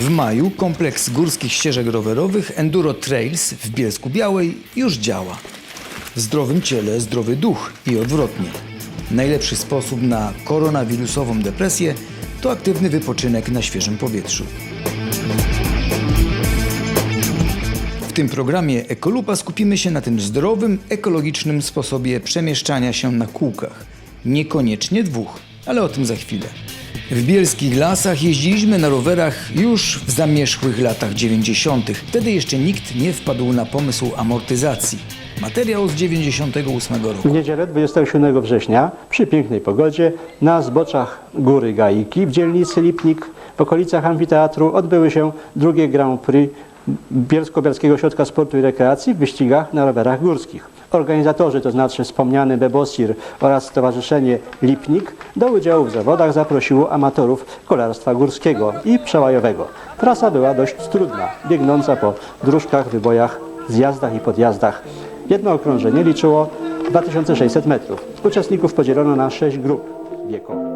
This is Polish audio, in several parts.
W maju kompleks górskich ścieżek rowerowych Enduro Trails w Bielsku Białej już działa. W zdrowym ciele zdrowy duch i odwrotnie. Najlepszy sposób na koronawirusową depresję to aktywny wypoczynek na świeżym powietrzu. W tym programie Ekolupa skupimy się na tym zdrowym, ekologicznym sposobie przemieszczania się na kółkach. Niekoniecznie dwóch, ale o tym za chwilę. W bielskich lasach jeździliśmy na rowerach już w zamierzchłych latach 90. Wtedy jeszcze nikt nie wpadł na pomysł amortyzacji. Materiał z 98 roku. W niedzielę 27 września przy pięknej pogodzie na zboczach Góry Gaiki w dzielnicy Lipnik w okolicach amfiteatru odbyły się drugie Grand Prix Bielsko-Bialskiego Ośrodka Sportu i Rekreacji w wyścigach na rowerach górskich. Organizatorzy, to znaczy wspomniany Bebosir oraz Stowarzyszenie Lipnik do udziału w zawodach zaprosiło amatorów kolarstwa górskiego i przełajowego. Trasa była dość trudna, biegnąca po dróżkach, wybojach, zjazdach i podjazdach. Jedno okrążenie liczyło 2600 metrów. Uczestników podzielono na 6 grup wiekowych.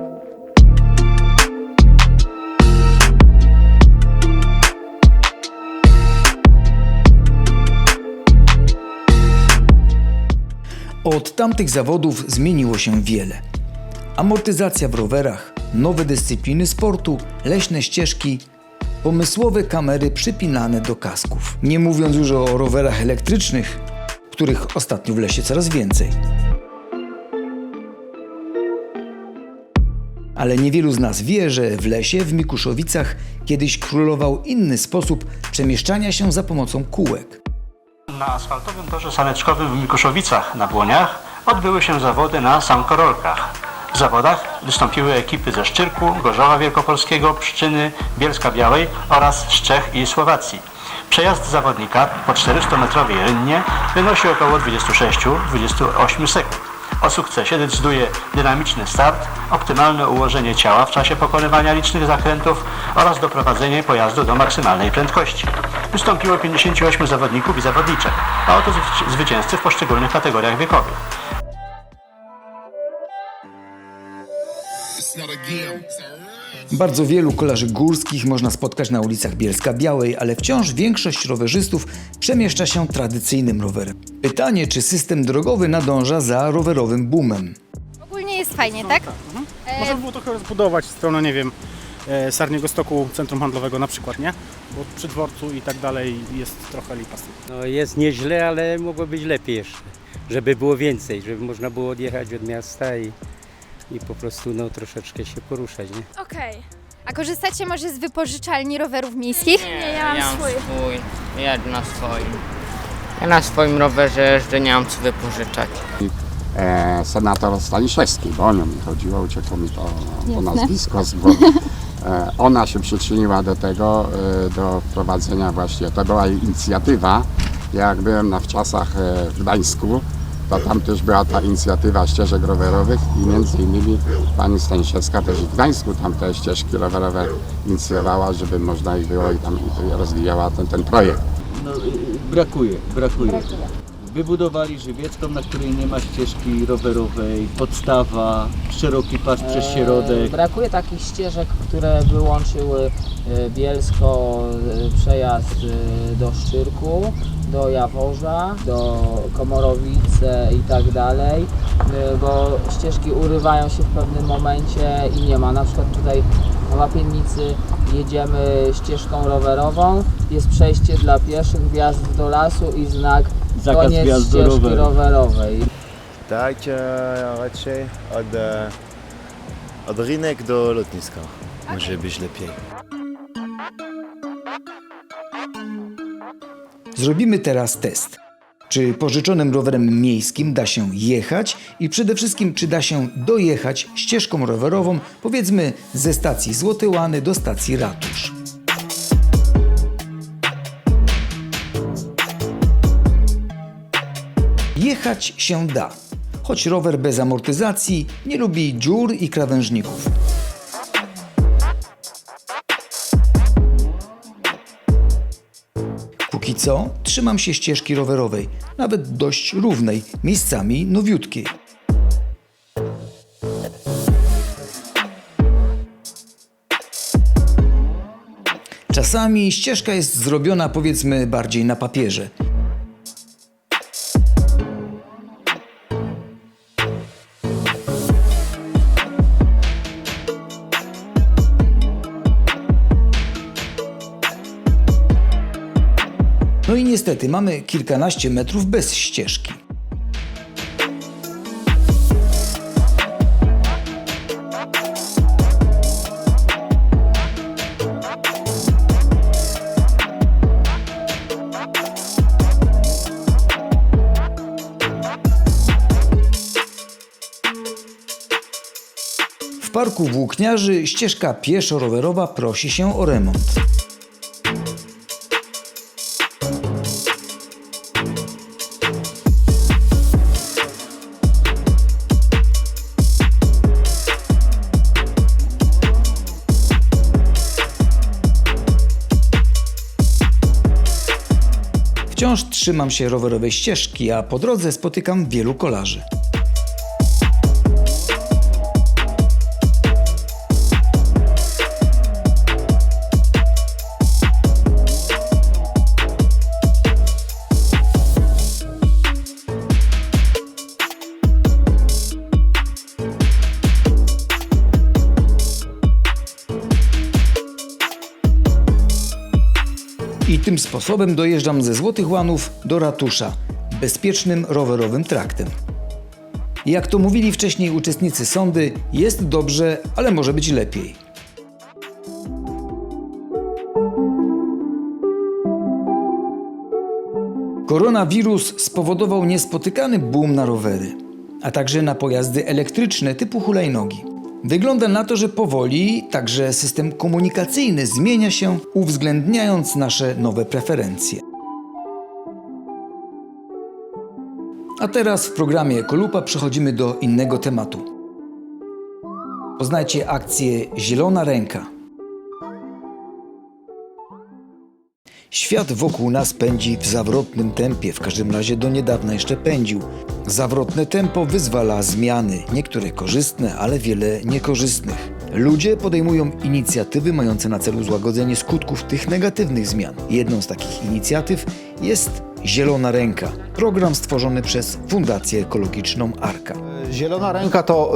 Od tamtych zawodów zmieniło się wiele. Amortyzacja w rowerach, nowe dyscypliny sportu, leśne ścieżki, pomysłowe kamery przypinane do kasków. Nie mówiąc już o rowerach elektrycznych, których ostatnio w lesie coraz więcej. Ale niewielu z nas wie, że w lesie w Mikuszowicach kiedyś królował inny sposób przemieszczania się za pomocą kółek. Na asfaltowym torze saneczkowym w Mikuszowicach na Błoniach odbyły się zawody na sankorolkach. W zawodach wystąpiły ekipy ze Szczyrku, Gorzowa Wielkopolskiego, Pszczyny, Bielska Białej oraz z Czech i Słowacji. Przejazd zawodnika po 400-metrowej rynnie wynosi około 26-28 sekund. O sukcesie decyduje dynamiczny start, optymalne ułożenie ciała w czasie pokonywania licznych zakrętów oraz doprowadzenie pojazdu do maksymalnej prędkości. Wystąpiło 58 zawodników i zawodniczek, a oto zwyci- zwycięzcy w poszczególnych kategoriach wiekowych. It's not a game. Bardzo wielu kolarzy górskich można spotkać na ulicach Bielska Białej, ale wciąż większość rowerzystów przemieszcza się tradycyjnym rowerem. Pytanie, czy system drogowy nadąża za rowerowym boomem? Ogólnie jest fajnie, tak? Można by było trochę rozbudować stronę, nie wiem, e, Sarniego Stoku Centrum Handlowego na przykład, nie? Bo przy dworcu i tak dalej jest trochę lipa z tym. No jest nieźle, ale mogło być lepiej jeszcze. Żeby było więcej, żeby można było odjechać od miasta i, i po prostu no, troszeczkę się poruszać, nie? Okej. A korzystacie może z wypożyczalni rowerów miejskich? Nie, ja mam swój. Jedę na swoim. Ja na swoim rowerze jeżdżę, nie mam co wypożyczać. e, senator Staniszewski, bo o nią mi chodziło, uciekło mi to, to nazwisko, z- bo e, ona się przyczyniła do tego, e, do wprowadzenia właśnie, to była jej inicjatywa, jak byłem na wczasach e, w Gdańsku, to tam też była ta inicjatywa ścieżek rowerowych i między innymi pani Staniszewska też w Gdańsku tam te ścieżki rowerowe inicjowała, żeby można ich było i tam rozwijała ten, ten projekt. No, y, brakuje, brakuje. Wybudowali żywiecką, na której nie ma ścieżki rowerowej, podstawa, szeroki pas przez środek. Brakuje takich ścieżek, które by łączyły e, Bielsko, e, przejazd e, do Szczyrku, do Jaworza, do Komorowice i tak dalej, e, bo ścieżki urywają się w pewnym momencie i nie ma. Na przykład tutaj w Łapiennicy jedziemy ścieżką rowerową, jest przejście dla pieszych, wjazd do lasu i znak Zakaz koniec wjazdu ścieżki roweru. rowerowej. Tak, raczej od, e, od rynek do lotniska. Może być lepiej. Zrobimy teraz test. Czy pożyczonym rowerem miejskim da się jechać i przede wszystkim czy da się dojechać ścieżką rowerową, powiedzmy ze stacji Złoty Łany do stacji Ratusz. Jechać się da, choć rower bez amortyzacji nie lubi dziur i krawężników. Póki co trzymam się ścieżki rowerowej, nawet dość równej, miejscami nowiutkiej. Czasami ścieżka jest zrobiona powiedzmy bardziej na papierze. Niestety mamy kilkanaście metrów bez ścieżki. W parku włókniarzy ścieżka pieszo-rowerowa prosi się o remont. Trzymam się rowerowej ścieżki, a po drodze spotykam wielu kolarzy. I tym sposobem dojeżdżam ze Złotych Łanów do ratusza, bezpiecznym rowerowym traktem. Jak to mówili wcześniej uczestnicy sądy, jest dobrze, ale może być lepiej. Koronawirus spowodował niespotykany boom na rowery, a także na pojazdy elektryczne typu hulajnogi. Wygląda na to, że powoli także system komunikacyjny zmienia się, uwzględniając nasze nowe preferencje. A teraz w programie Ekolupa przechodzimy do innego tematu. Poznajcie akcję Zielona Ręka. Świat wokół nas pędzi w zawrotnym tempie, w każdym razie do niedawna jeszcze pędził. Zawrotne tempo wyzwala zmiany, niektóre korzystne, ale wiele niekorzystnych. Ludzie podejmują inicjatywy mające na celu złagodzenie skutków tych negatywnych zmian. Jedną z takich inicjatyw jest Zielona Ręka, program stworzony przez Fundację Ekologiczną Arka. Zielona Ręka to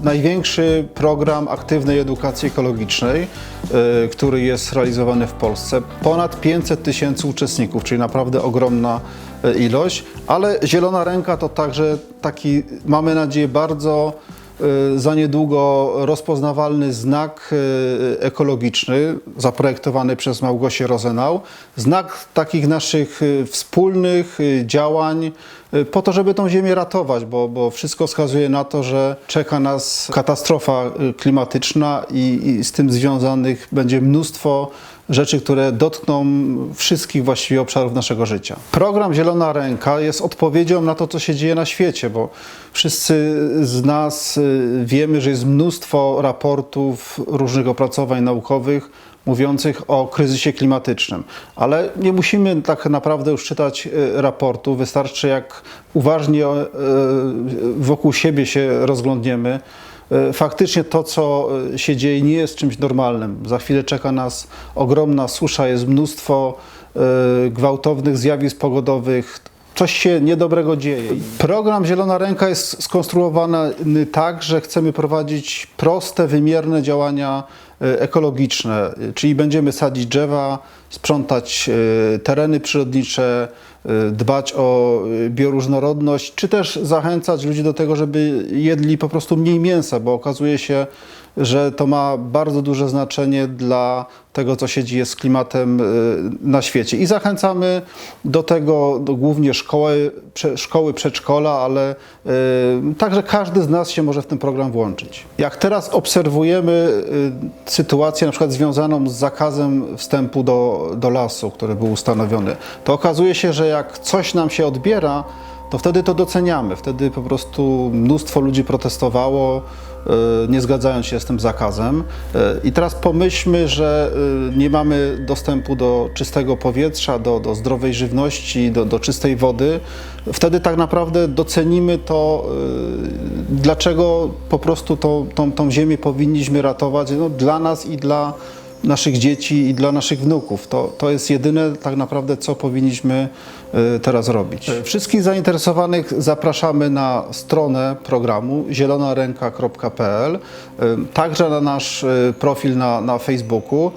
y, największy program aktywnej edukacji ekologicznej, y, który jest realizowany w Polsce. Ponad 500 tysięcy uczestników, czyli naprawdę ogromna y, ilość, ale Zielona Ręka to także taki, mamy nadzieję, bardzo za niedługo rozpoznawalny znak y, ekologiczny zaprojektowany przez Małgosię Rozenau. Znak takich naszych y, wspólnych działań po to, żeby tą ziemię ratować, bo, bo wszystko wskazuje na to, że czeka nas katastrofa y, klimatyczna i, i z tym związanych będzie mnóstwo rzeczy, które dotkną wszystkich właściwie obszarów naszego życia. Program Zielona Ręka jest odpowiedzią na to, co się dzieje na świecie, bo wszyscy z nas y, wiemy, że jest mnóstwo raportów, różnych opracowań naukowych mówiących o kryzysie klimatycznym. Ale nie musimy tak naprawdę już czytać y, raportu, wystarczy jak uważnie y, wokół siebie się rozglądniemy, E, faktycznie to, co e, się dzieje, nie jest czymś normalnym. Za chwilę czeka nas ogromna susza, jest mnóstwo e, gwałtownych zjawisk pogodowych. Coś się niedobrego dzieje. Program Zielona Ręka jest skonstruowany tak, że chcemy prowadzić proste, wymierne działania ekologiczne, czyli będziemy sadzić drzewa, sprzątać tereny przyrodnicze, dbać o bioróżnorodność, czy też zachęcać ludzi do tego, żeby jedli po prostu mniej mięsa, bo okazuje się, że to ma bardzo duże znaczenie dla tego, co się dzieje z klimatem na świecie. I zachęcamy do tego do głównie szkoły, szkoły, przedszkola, ale także każdy z nas się może w ten program włączyć. Jak teraz obserwujemy sytuację na przykład związaną z zakazem wstępu do, do lasu, który był ustanowiony, to okazuje się, że jak coś nam się odbiera, to wtedy to doceniamy. Wtedy po prostu mnóstwo ludzi protestowało, nie zgadzając się z tym zakazem. I teraz pomyślmy, że nie mamy dostępu do czystego powietrza, do, do zdrowej żywności, do, do czystej wody. Wtedy tak naprawdę docenimy to, dlaczego po prostu to, tą, tą ziemię powinniśmy ratować no, dla nas i dla naszych dzieci i dla naszych wnuków. To, to jest jedyne tak naprawdę, co powinniśmy y, teraz robić. Wszystkich zainteresowanych zapraszamy na stronę programu zielonaręka.pl, y, także na nasz y, profil na, na Facebooku.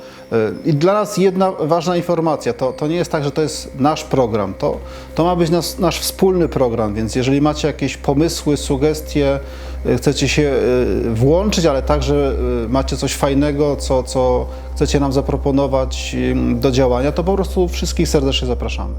I dla nas jedna ważna informacja, to, to nie jest tak, że to jest nasz program, to, to ma być nas, nasz wspólny program, więc jeżeli macie jakieś pomysły, sugestie, chcecie się włączyć, ale także macie coś fajnego, co, co chcecie nam zaproponować do działania, to po prostu wszystkich serdecznie zapraszamy.